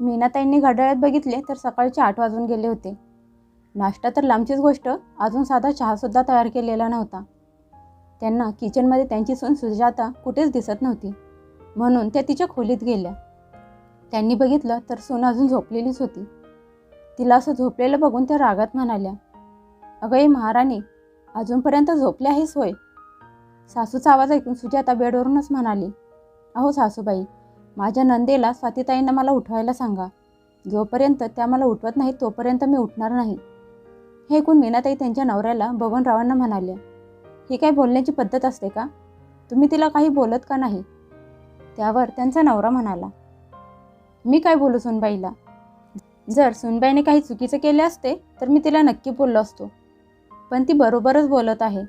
मीनाताईंनी घड्याळात बघितले तर सकाळचे आठ वाजून गेले होते. नाश्ता तर लांबचीच गोष्ट अजून साधा चहासुद्धा तयार केलेला नव्हता. त्यांना किचनमध्ये त्यांची सून सुजाता कुठेच दिसत नव्हती. म्हणून त्या तिच्या खोलीत गेल्या. त्यांनी बघितलं तर सून अजून झोपलेलीच होती. तिला असं झोपलेलं बघून त्या रागात म्हणाल्या अगं ए महाराणी अजूनपर्यंत झोपले आहेस होय? सासूचा आवाज ऐकून सुजाता बेडवरूनच म्हणाली अहो सासूबाई माझ्या नंदेला स्वातीताईंना मला उठवायला सांगा. जोपर्यंत त्या मला उठवत नाही तोपर्यंत मी उठणार नाही. हे ऐकून मीनाताई त्यांच्या नवऱ्याला बबनरावांना म्हणाल्या ही काय बोलण्याची पद्धत असते का? तुम्ही तिला काही बोलत का नाही? त्यावर त्यांचा नवरा म्हणाला मी काय बोलू सुनबाईला? जर सुनबाईने काही चुकीचं केले असते तर मी तिला नक्की बोललो असतो. पण ती बरोबरच बोलत आहे.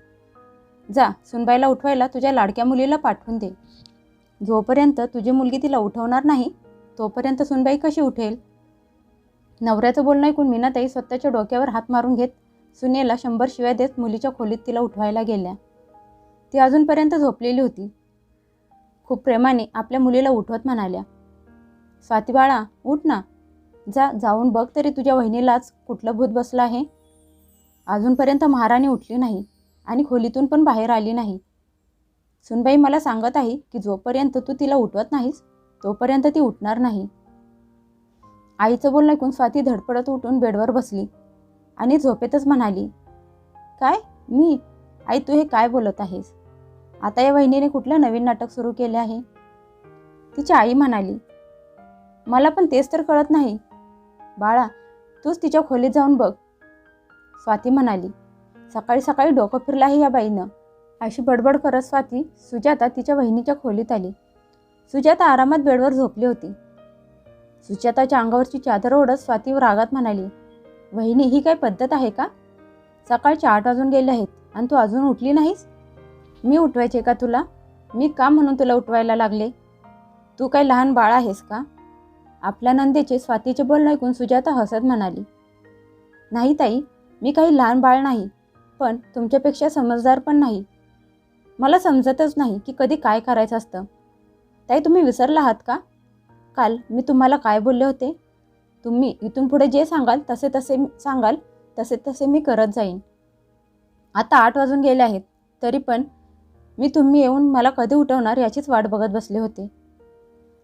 जा सुनबाईला उठवायला तुझ्या लाडक्या मुलीला पाठवून दे. जोपर्यंत तुझी मुलगी तिला उठवणार नाही तोपर्यंत सुनबाई कशी उठेल? नवऱ्याचं बोलणं ऐकून मीनाताई स्वतःच्या डोक्यावर हात मारून घेत सुनेला शंभर शिव्या देत मुलीच्या खोलीत तिला उठवायला गेल्या. ती अजूनपर्यंत झोपलेली होती. खूप प्रेमाने आपल्या मुलीला उठवत म्हणाल्या स्वाती बाळा उठ ना. जा जाऊन बघ तरी तुझ्या वहिनीलाच कुठलं भूत बसलं आहे. अजूनपर्यंत महाराणी उठली नाही आणि खोलीतून पण बाहेर आली नाही. सुनबाई मला सांगत आहे की जोपर्यंत तू तिला उठवत नाहीस तोपर्यंत ती उठणार नाही. आईचं बोलणं ऐकून स्वाती धडपडत उठून बेडवर बसली आणि झोपेतच म्हणाली काय? मी? आई तू हे काय बोलत आहेस? आता या वहिनीने कुठलं नवीन नाटक सुरू केले आहे? तिची आई म्हणाली मला पण तेच तर कळत नाही. बाळा तूच तिच्या खोलीत जाऊन बघ. स्वाती म्हणाली सकाळी सकाळी डोकं फिरलं आहे या बाईनं. अशी बडबड करत स्वाती सुजाता तिच्या वहिनीच्या खोलीत आली. सुजाता आरामात बेडवर झोपली होती. सुजाताच्या अंगावरची चादर ओढत स्वाती रागात म्हणाली वहिनी ही काय पद्धत आहे का? सकाळचे आठ वाजून गेले आहेत आणि तू अजून उठली नाहीस? मी उठवायचे का तुला? मी का म्हणून तुला उठवायला लागले? तू काय लहान बाळ आहेस का? आपल्या नंदेचे स्वातीचे बोलणं ऐकून सुजाता हसत म्हणाली नाही ताई मी काही लहान बाळ नाही पण तुमच्यापेक्षा समजदार पण नाही. मला समजतच नाही की कधी काय करायचं असतं. ताई तुम्ही विसरला आहात का? काल मी तुम्हाला काय बोलले होते? तुम्ही इथून पुढे जे सांगाल तसे तसे सांगाल तसे तसे मी करत जाईन. आता आठ वाजून गेले आहेत तरी पण मी तुम्ही येऊन मला कधी उठवणार याचीच वाट बघत बसले होते.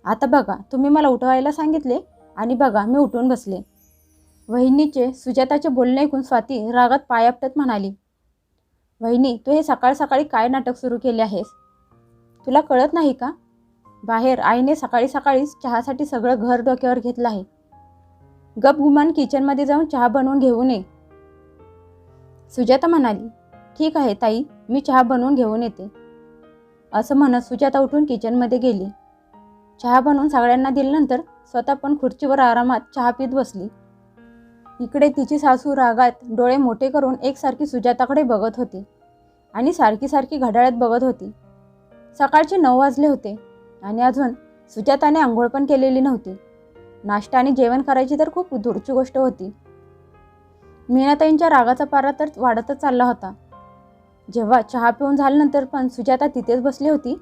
आता बघा तुम्ही मला उठवायला सांगितले आणि बघा मी उठून बसले. वहिनीचे सुजाताचे बोलणे ऐकून स्वाती रागात पाय आपटत म्हणाली वहिनी तू हे सकाळ सकाळी काय नाटक सुरू केले आहेस? तुला कळत नाही का? बाहेर आईने सकाळी सकाळीच चहासाठी सगळं घर डोक्यावर घेतलं आहे. गप गुमान किचनमध्ये जाऊन चहा बनवून घेऊन ये सुजाता म्हणाली ठीक आहे ताई मी चहा बनवून घेऊन येते. असं म्हणत सुजाता उठून किचनमध्ये गेली. चहा बनवून सगळ्यांना दिल्यानंतर स्वतः पण खुर्चीवर आरामात चहा पीत बसली. इकडे तिची सासू रागात डोळे मोठे करून एकसारखी सुजाताकडे बघत होती आणि सारखी सारखी घड्याळ्यात बघत होती. सकाळचे नऊ वाजले होते आणि अजून सुजाताने आंघोळ पण केलेली नव्हती. नाश्ता आणि जेवण करायची तर खूप दूरची गोष्ट होती. मीनाताईंच्या रागाचा पारा तर वाढतच चालला होता. जेव्हा चहा पिऊन झाल्यानंतर पण सुजाता तिथेच बसली होती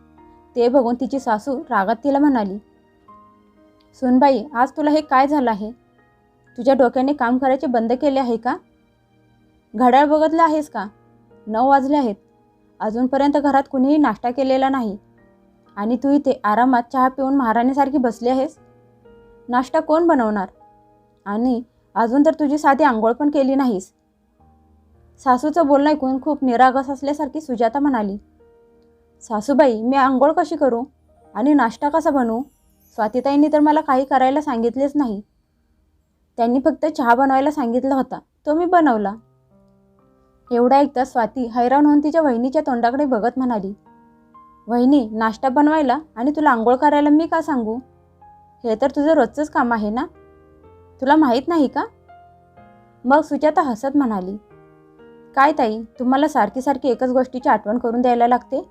ते बघून तिची सासू रागात तिला म्हणाली सुनबाई आज तुला हे काय झालं आहे? तुझ्या डोक्याने काम करायचे बंद केले आहे का? घड्याळ बघितलं आहेस का? नऊ वाजले आहेत. अजूनपर्यंत घरात कुणीही नाश्ता केलेला नाही. आणि तू इथे आरामात चहा पिऊन महाराणीसारखी बसली आहेस? नाश्ता कोण बनवणार? आणि अजून तर तुझी साधी आंघोळ पण केली नाहीस. सासूचं बोलणं ऐकून खूप निरागस असल्यासारखी सुजाता म्हणाली. सासूबाई मी आंघोळ कशी करू? आणि नाश्ता कसा बनवू? स्वातीताईंनी तर मला काही करायला सांगितलेच नाही. त्यांनी फक्त चहा बनवायला सांगितला होता. तो मी बनवला. एवढा एकदा स्वाती हैराण होऊन तिच्या वहिनीच्या तोंडाकडे बघत म्हणाली वहिनी नाश्ता बनवायला आणि तुला आंघोळ करायला मी का सांगू? हे तर तुझं रोजचंच काम आहे ना? तुला माहीत नाही का? मग सुजाता हसत म्हणाली काय ताई तुम्हाला सारखी सारखी एकच गोष्टीची आठवण करून द्यायला लागते?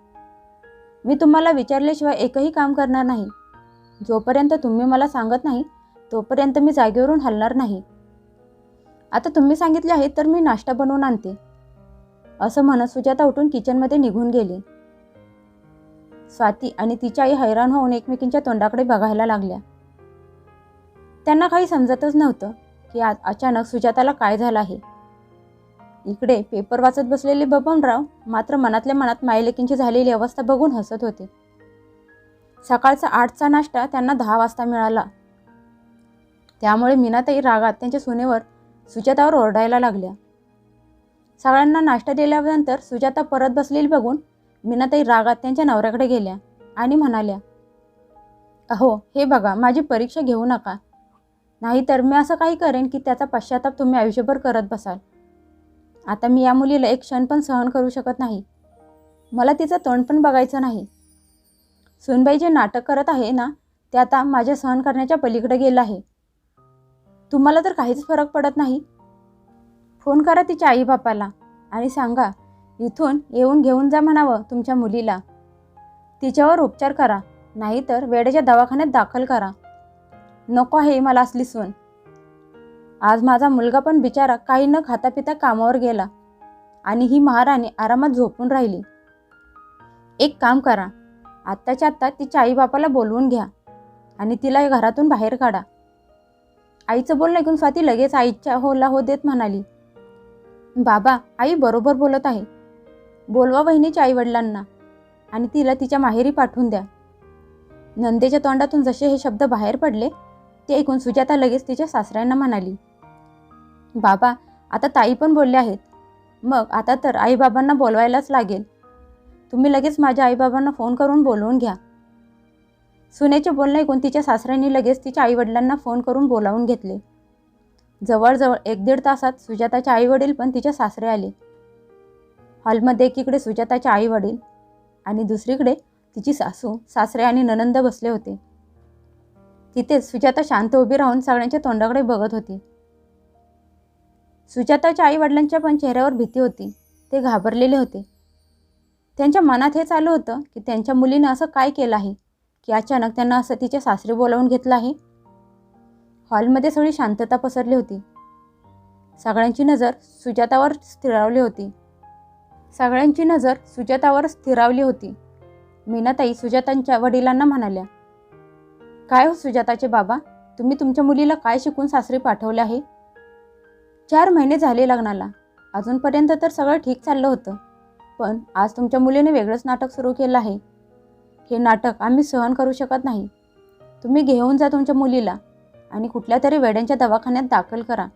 मी तुम्हाला विचारल्याशिवाय एकही काम करणार नाही. जोपर्यंत तुम्ही मला सांगत नाही तोपर्यंत मी जागेवरून हलणार नाही. आता तुम्ही सांगितले आहे तर मी नाश्ता बनवून आणते. असं म्हणत सुजाता उठून किचनमध्ये निघून गेली. स्वाती आणि तिची आई हैराण होऊन एकमेकींच्या तोंडाकडे बघायला लागल्या. त्यांना काही समजतच नव्हतं की आज अचानक सुजाताला काय झालं आहे. इकडे पेपर वाचत बसलेले बबनराव मात्र मनातल्या मनात मायलेकींची झालेली अवस्था बघून हसत होते. सकाळचा आठचा नाश्ता त्यांना दहा वाजता मिळाला. त्यामुळे मीनाताई रागात त्यांच्या सुनेवर सुजातावर ओरडायला लागल्या. सगळ्यांना नाश्ता दिल्यानंतर सुजाता परत बसलेली बघून मीनाताई रागात त्यांच्या नवऱ्याकडे गेल्या आणि म्हणाल्या अहो हे बघा माझी परीक्षा घेऊ नका. नाहीतर मी असं काही करेन की त्याचा पश्चाताप तुम्ही आयुष्यभर करत बसाल. आता मी या मुलीला एक क्षण पण सहन करू शकत नाही. मला तिचं तोंड पण बघायचं नाही. सुनबाई जे नाटक करत आहे ना ते आता माझ्या सहन करण्याच्या पलीकडे गेलं आहे. तुम्हाला तर काहीच फरक पडत नाही. फोन करा तिच्या आईबापाला आणि सांगा इथून येऊन घेऊन जा म्हणावं तुमच्या मुलीला. तिच्यावर उपचार करा नाहीतर वेळेच्या दवाखान्यात दाखल करा. नको आहे मला असली सून. आज माझा मुलगा पण बिचारा काही न खाता पिता कामावर गेला आणि ही महाराणी आरामात झोपून राहिली. एक काम करा आत्ताच्या आत्ता तिच्या आईबापाला बोलवून घ्या आणि तिला घरातून बाहेर काढा. आईचं बोलणं ऐकून स्वाती लगेच आईच्या होला हो देत म्हणाली बाबा आई बरोबर बोलत आहे. बोलवा बहिणीच्या आईवडिलांना आणि तिला तिच्या माहेरी पाठवून द्या. नंदेच्या तोंडातून जसे हे शब्द बाहेर पडले ते ऐकून सुजाता लगेच तिच्या सासऱ्यांना म्हणाली बाबा आता ताई पण बोलले आहेत. मग आता तर आईबाबांना बोलवायलाच लागेल. तुम्ही लगेच माझ्या आईबाबांना फोन करून बोलवून घ्या. सुनेचे बोलणे ऐकून तिच्या सासऱ्यांनी लगेच तिच्या आईवडिलांना फोन करून बोलावून घेतले. जवळजवळ एक दीड तासात सुजाताचे आईवडील पण तिच्या सासरे आले. हॉलमध्ये एकीकडे सुजाताचे आईवडील आणि दुसरीकडे तिची सासू सासरे आणि ननंद बसले होते. तिथेच सुजाता शांत उभी राहून सगळ्यांच्या तोंडाकडे बघत होती. सुजाताच्या आईवडिलांच्या पण चेहऱ्यावर भीती होती. ते घाबरलेले होते. त्यांच्या मनात हे चालू होतं की त्यांच्या मुलीनं असं काय केलं आहे? की अचानक त्यांना असं तिचे सासरे बोलावून घेतलं आहे. हॉलमध्ये सगळी शांतता पसरली होती. सगळ्यांची नजर सुजातावर स्थिरावली होती. सगळ्यांची नजर सुजातावर स्थिरावली होती. मीनाताई सुजातांच्या वडिलांना म्हणाल्या काय हो सुजाताचे बाबा? तुम्ही तुमच्या मुलीला काय शिकून सासरी पाठवले आहे? चार महिने झाले लग्नाला. अजूनपर्यंत तर सगळं ठीक चाललं होतं. पण आज तुमच्या मुलीने वेगळंच नाटक सुरू केलं आहे. हे नाटक आम्ही सहन करू शकत नाही. तुम्ही घेऊन जा तुमच्या मुलीला आणि कुठल्या तरी वेड्यांच्या दवाखान्यात दाखल करा.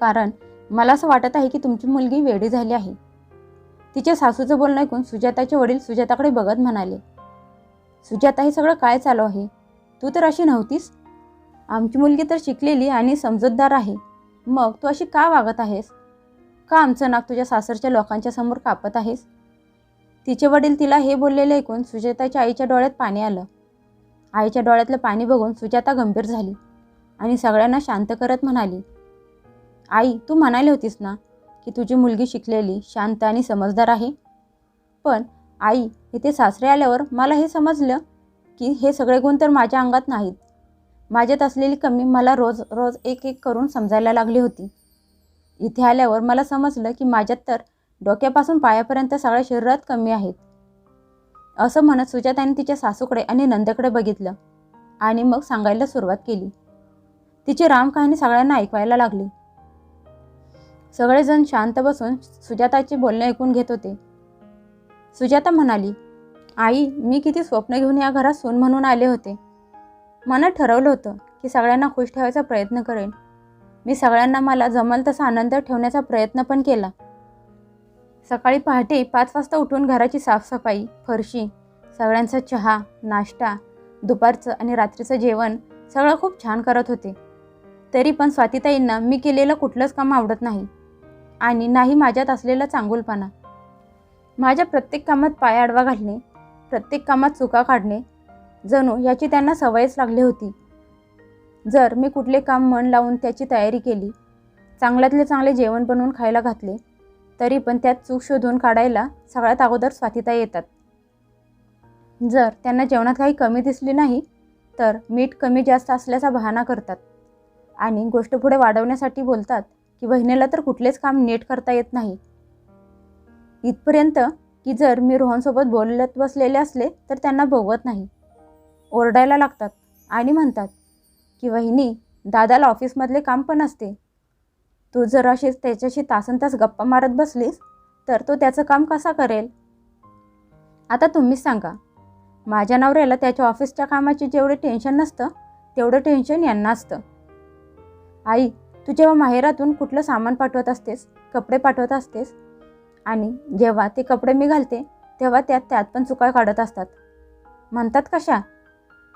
कारण मला असं वाटत आहे की तुमची मुलगी वेडी झाली आहे. तिच्या सासूचं बोलणं ऐकून सुजाताचे वडील सुजाताकडे बघत म्हणाले सुजाता हे सगळं काय चालू आहे? तू तर अशी नव्हतीस. आमची मुलगी तर शिकलेली आणि समजूतदार आहे. मग तू अशी का वागत आहेस? का आमचं नाक तुझ्या सासरच्या लोकांच्या समोर कापत आहेस? तिचे वडील तिला हे बोललेले ऐकून सुजाताच्या आईच्या डोळ्यात पाणी आलं. आईच्या डोळ्यातलं पाणी बघून सुजाता गंभीर झाली आणि सगळ्यांना शांत करत म्हणाली आई तू म्हणाली होतीस ना की तुझी मुलगी शिकलेली शांत आणि समजदार आहे? पण आई इथे सासरे आल्यावर मला हे समजलं की हे सगळे गुण तर माझ्या अंगात नाहीत. माझ्यात असलेली कमी मला रोज रोज एक एक करून समजायला लागली होती. इथे आल्यावर मला समजलं की माझ्यात तर डोक्यापासून पायापर्यंत सगळ्या शरीरात कमी आहेत. असं म्हणत सुजाताने तिच्या सासूकडे आणि नंदकडे बघितलं आणि मग सांगायला सुरुवात केली. तिची राम कहाणी सगळ्यांना ऐकवायला लागली. सगळेजण शांत बसून सुजाताचे बोलणे ऐकून घेत होते. सुजाता म्हणाली आई मी किती स्वप्न घेऊन या घरात सून म्हणून आले होते. मनात ठरवलं होतं की सगळ्यांना खुश ठेवायचा प्रयत्न करेन. मी सगळ्यांना मला जमल तसा आनंद ठेवण्याचा प्रयत्न पण केला. सकाळी पहाटे पाच वाजता उठून घराची साफसफाई फरशी सगळ्यांचा चहा नाश्ता दुपारचं आणि रात्रीचं जेवण सगळं खूप छान करत होते. तरी पण स्वातीताईंना मी केलेलं कुठलंच काम आवडत नाही. आणि नाही माझ्यात असलेला चांगुलपणा. माझ्या प्रत्येक कामात पाय आडवा घालणे प्रत्येक कामात चुका काढणे जणू याची त्यांना सवयच लागली होती. जर मी कुठले काम मन लावून त्याची तयारी केली चांगल्यातले चांगले जेवण बनवून खायला घातले तरी पण त्यात चूक शोधून काढायला सगळ्यात अगोदर स्वातिता येतात. जर त्यांना जेवणात काही कमी दिसली नाही तर मीठ कमी जास्त असल्याचा बहाणा करतात. आणि गोष्ट पुढे वाढवण्यासाठी बोलतात की बहिणीला तर कुठलेच काम नीट करता येत नाही. इथपर्यंत की जर मी रोहनसोबत बोलत बसलेले असले तर त्यांना बघवत नाही. ओरडायला लागतात आणि म्हणतात की वहिनी दादाला ऑफिसमधले काम पण असते. तू जर अशीच त्याच्याशी तासन तास गप्पा मारत बसलीस तर तो त्याचं काम कसा करेल? आता तुम्हीच सांगा. माझ्या नवऱ्याला त्याच्या ऑफिसच्या कामाचे जेवढे टेन्शन नसतं तेवढं टेन्शन यांना असतं. आई तू जेव्हा माहेरातून कुठलं सामान पाठवत असतेस कपडे पाठवत असतेस आणि जेव्हा ते कपडे मी घालते तेव्हा त्यात त्यात पण चुका काढत असतात. म्हणतात कशा?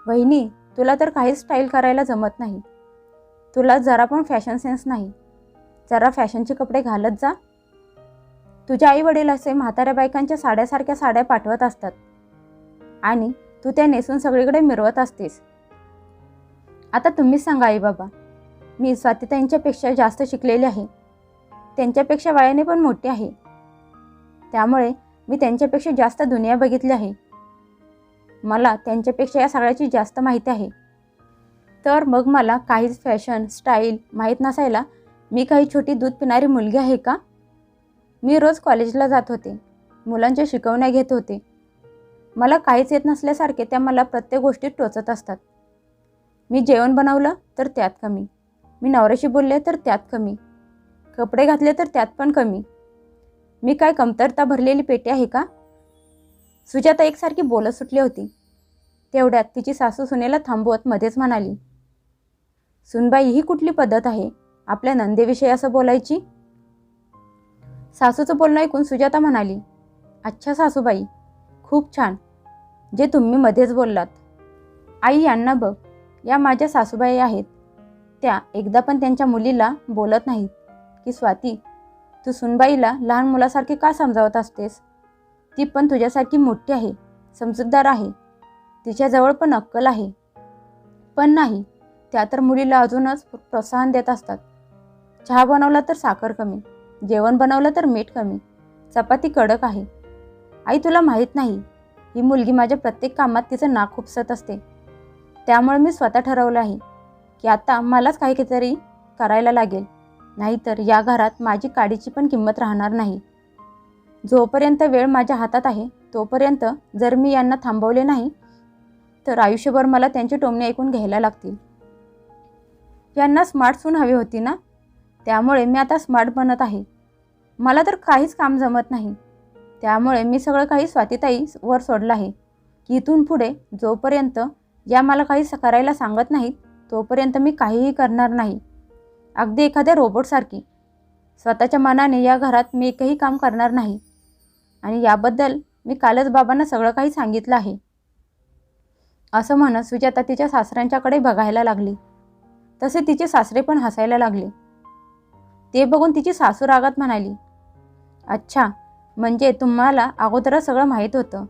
वहिनी तुला तर काहीच स्टाईल करायला जमत नाही. तुला जरा पण फॅशन सेन्स नाही. जरा फॅशनचे कपडे घालत जा. तुझे आई वडील असे म्हाताऱ्या बायकांच्या साड्यासारख्या साड्या पाठवत असतात. आणि तू त्या नेसून सगळीकडे मिरवत असतेस. आता तुम्हीच सांगा आई बाबा मी स्वातीताईंच्यापेक्षा जास्त शिकलेली आहे. त्यांच्यापेक्षा वयाने पण मोठी आहे. त्यामुळे मी त्यांच्यापेक्षा जास्त दुनिया बघितली आहे. मला त्यांच्यापेक्षा या सगळ्याची जास्त माहिती आहे. तर मग मला काहीच फॅशन स्टाईल माहीत नसायला मी काही छोटी दूध पिणारी मुलगी आहे का? मी रोज कॉलेजला जात होते. मुलांच्या शिकवण्या घेत होते. मला काहीच येत नसल्यासारखे त्या मला प्रत्येक गोष्टीत टोचत असतात. मी जेवण बनवलं तर त्यात कमी. मी नवऱ्याशी बोलले तर त्यात कमी. कपडे घातले तर त्यात पण कमी. मी काय कमतरता भरलेली पेटी आहे का? सुजाता एकसारखी बोलत सुटली होती. तेवढ्यात तिची सासू सुनेला थांबवत मध्येच म्हणाली सुनबाई ही कुठली पद्धत आहे? आपल्या नंदेविषयी असं बोलायची? सासूचं बोलणं ऐकून सुजाता म्हणाली अच्छा सासूबाई खूप छान. जे तुम्ही मध्येच बोललात. आई यांना बघ या माझ्या सासूबाई आहेत. त्या एकदा पण त्यांच्या मुलीला बोलत नाहीत. की स्वाती तू सुनबाईला लहान मुलासारखी का समजावत असतेस? ती पण तुझ्यासारखी मोठी आहे समजूतदार आहे. तिच्याजवळ पण अक्कल आहे. पण नाही त्या तर मुलीला अजूनच प्रोत्साहन देत असतात. चहा बनवला तर साखर कमी जेवण बनवलं तर मीठ कमी चपाती कडक आहे. आई तुला माहीत नाही ही मुलगी माझ्या प्रत्येक कामात तिचं नाक खुपसत असते. त्यामुळे मी स्वतः ठरवलं आहे की आता मलाच काहीतरी करायला लागेल नाहीतर या घरात माझी काडीची पण किंमत राहणार नाही. जोपर्यंत वेळ माझ्या हातात आहे तोपर्यंत जर मी यांना थांबवले नाही तर आयुष्यभर मला त्यांची टोमणे ऐकून घ्यायला लागतील. यांना स्मार्ट सून हवी होती ना? त्यामुळे मी आता स्मार्ट बनत आहे. मला तर काहीच काम जमत नाही. त्यामुळे मी सगळं काही स्वातीताई वर सोडलं आहे. की इथून पुढे जोपर्यंत या मला काही करायला सांगत नाहीत तोपर्यंत मी काहीही करणार नाही. अगदी एखाद्या रोबोटसारखी स्वतःच्या मनाने या घरात मी एकही काम करणार नाही. आणि याबद्दल मी कालच बाबांना सगळं काही सांगितलं आहे. असं म्हणत सुजाता तिच्या सासऱ्यांच्याकडे बघायला लागली. तसे तिचे सासरे पण हसायला लागले. ते बघून तिची सासू रागात म्हणाली अच्छा म्हणजे तुम्हाला अगोदरच सगळं माहीत होतं.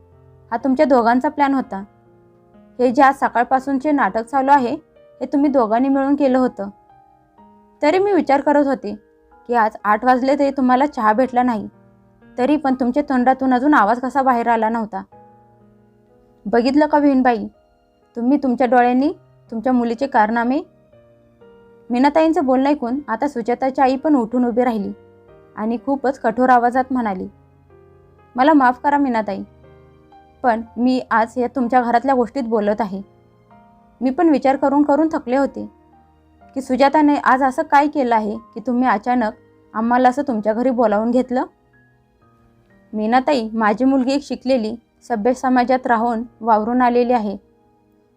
हा तुमच्या दोघांचा प्लॅन होता. हे जे आज सकाळपासूनचे नाटक चालू आहे हे तुम्ही दोघांनी मिळून केलं होतं. तरी मी विचार करत होते की आज आठ वाजले तरी तुम्हाला चहा भेटला नाही. तरी पण तुमच्या तोंडातून अजून आवाज कसा बाहेर आला नव्हता? बघितलं का विहीनबाई तुम्ही तुमच्या डोळ्यांनी तुमच्या मुलीचे कारनामे मीनाताईंचं बोलणं ऐकून आता सुजाताची आई पण उठून उभी राहिली आणि खूपच कठोर आवाजात म्हणाली मला माफ करा मीनाताई पण मी आज या तुमच्या घरातल्या गोष्टीत बोलत आहे. मी पण विचार करून करून थकले होते की सुजाताने आज असं काय केलं आहे की तुम्ही अचानक आम्हाला असं तुमच्या घरी बोलावून घेतलं? मीनाताई माझी मुलगी एक शिकलेली सभ्य समाजात राहून वावरून आलेली आहे.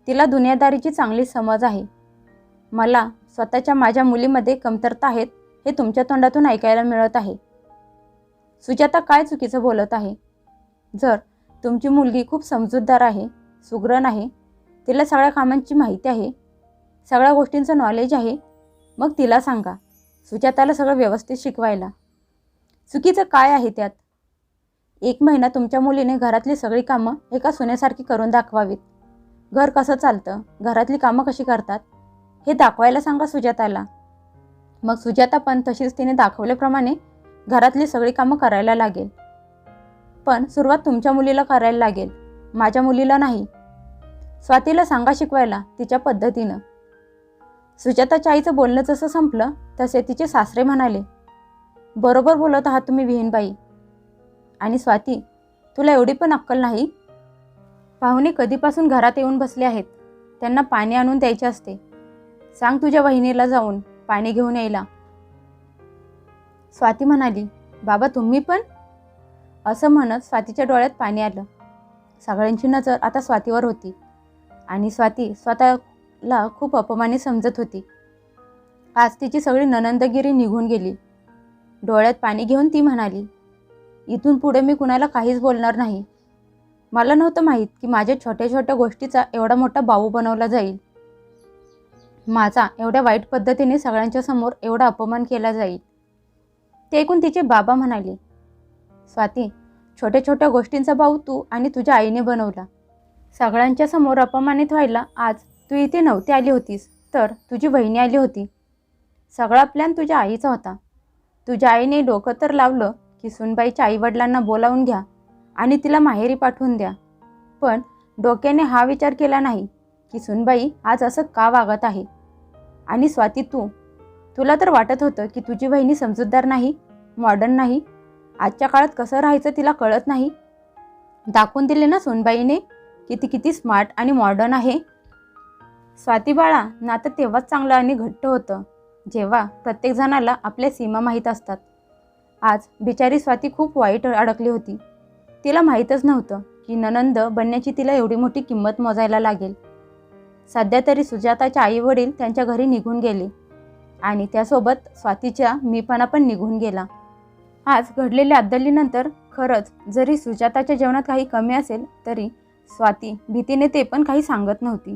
तिला दुनियादारीची चांगली समज आहे. मला स्वतःच्या माझ्या मुलीमध्ये कमतरता आहेत हे तुमच्या तोंडातून ऐकायला मिळत आहे. सुजाता काय चुकीचं बोलत आहे? जर तुमची मुलगी खूप समजूतदार आहे सुग्रण आहे तिला सगळ्या कामांची माहिती आहे सगळ्या गोष्टींचं नॉलेज आहे मग तिला सांगा सुजाताला सगळं व्यवस्थित शिकवायला. चुकीचं काय आहे त्यात? एक महिना तुमच्या मुलीने घरातली सगळी कामं एका सुनेसारखी करून दाखवावीत. घर कसं चालतं? घरातली कामं कशी करतात? हे दाखवायला सांगा सुजाताला. मग सुजाता पण तशीच तिने दाखवल्याप्रमाणे घरातली सगळी कामं करायला लागेल. पण सुरुवात तुमच्या मुलीला करायला लागेल माझ्या मुलीला नाही. स्वातीला सांगा शिकवायला तिच्या पद्धतीनं. सुजाताच्या आईचं बोलणं जसं संपलं तसे तिचे सासरे म्हणाले बरोबर बोलत आहात तुम्ही विहीनबाई. आणि स्वाती तुला एवढी पण अक्कल नाही? पाहुणे कधीपासून घरात येऊन बसले आहेत त्यांना पाणी आणून द्यायचे असते. सांग तुझ्या वहिनीला जाऊन पाणी घेऊन यायला. स्वाती म्हणाली बाबा तुम्ही पण? असं म्हणत स्वातीच्या डोळ्यात पाणी आलं. सगळ्यांची नजर आता स्वातीवर होती आणि स्वाती स्वतःला खूप अपमानी समजत होती. आज तिची सगळी ननंदगिरी निघून गेली. डोळ्यात पाणी घेऊन ती म्हणाली इथून पुढे मी कुणाला काहीच बोलणार नाही. मला नव्हतं माहीत की माझ्या छोट्या छोट्या गोष्टीचा एवढा मोठा बाऊ बनवला जाईल. माझा एवढ्या वाईट पद्धतीने सगळ्यांच्या समोर एवढा अपमान केला जाईल. ते ऐकून तिचे बाबा म्हणाले स्वाती छोट्या छोट्या गोष्टींचा भाऊ तू आणि तुझ्या आईने बनवला. सगळ्यांच्या समोर अपमानित व्हायला आज तू इथे नव्हती आली होतीस तर तुझी बहिणी आली होती. सगळा प्लॅन तुझ्या आईचा होता. तुझ्या आईने डोकं तर लावलं की सुनबाईच्या आईवडिलांना बोलावून घ्या आणि तिला माहेरी पाठवून द्या. पण डोक्याने हा विचार केला नाही की सुनबाई आज असं का वागत आहे? आणि स्वाती तू तुला तर वाटत होतं की तुझी बहिणी समजूतदार नाही मॉडर्न नाही. आजच्या काळात कसं राहायचं तिला कळत नाही. दाखवून दिले ना सोनबाईने की ती किती स्मार्ट आणि मॉडर्न आहे. स्वाती बाळा नातं तेव्हाच चांगलं आणि घट्ट होतं जेव्हा प्रत्येक जणाला आपल्या सीमा माहीत असतात. आज बिचारी स्वाती खूप वाईट अडकली होती. तिला माहीतच नव्हतं की ननंद बनण्याची तिला एवढी मोठी किंमत मोजायला लागेल. सध्या तरी सुजाताच्या आई वडील त्यांच्या घरी निघून गेले. आणि त्यासोबत स्वातीच्या मीपणा पण निघून गेला. आज घडलेल्या अद्दलीनंतर खरंच जरी सुजाताच्या जेवणात काही कमी असेल तरी स्वाती भीतीने ते पण काही सांगत नव्हती.